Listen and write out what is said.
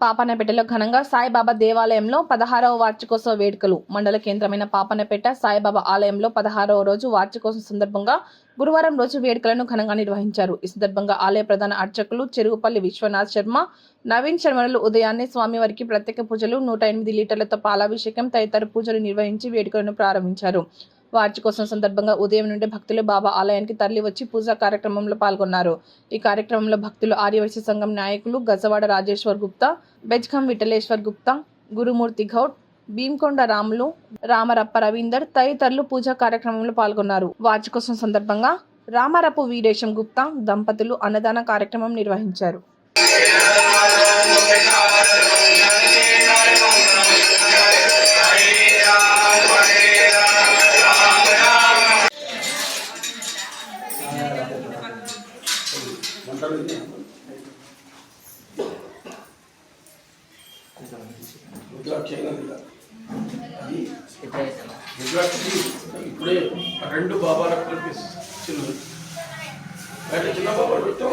పాపన్నపేటలో ఘనంగా సాయిబాబా దేవాలయంలో పదహారవ వార్షికోత్సవ వేడుకలు. మండల కేంద్రమైన పాపన్నపేట సాయిబాబా ఆలయంలో పదహారవ రోజు వార్షికోత్సవం సందర్భంగా గురువారం రోజు వేడుకలను ఘనంగా నిర్వహించారు. ఈ సందర్భంగా ఆలయ ప్రధాన అర్చకులు చెరుగుపల్లి విశ్వనాథ్ శర్మ నవీన్ శర్మలు ఉదయాన్నే స్వామివారికి ప్రత్యేక పూజలు నూట ఎనిమిది లీటర్లతో పాలాభిషేకం తదితర పూజలు నిర్వహించి వేడుకలను ప్రారంభించారు. వార్షికోత్సవం సందర్భంగా ఉదయం నుండి భక్తులు బాబా ఆలయానికి తరలి వచ్చి పూజా కార్యక్రమంలో పాల్గొన్నారు. ఈ కార్యక్రమంలో భక్తులు ఆర్యవైశ్య సంఘం నాయకులు గజవాడ రాజేశ్వర్ గుప్తా బెజ్ఖం విఠలేశ్వర్ గుప్తా గురుమూర్తి గౌడ్ భీమ్కొండ రాములు రామరప్ప రవీందర్ తదితరులు పూజా కార్యక్రమంలో పాల్గొన్నారు. వార్షికోత్సవం సందర్భంగా రామరపు వీరేశం గుప్తా దంపతులు అన్నదాన కార్యక్రమం నిర్వహించారు. ఇప్పుడే రెండు బాబాలకు కనిపిస్తుంది చిన్న బాబా పెట్టాం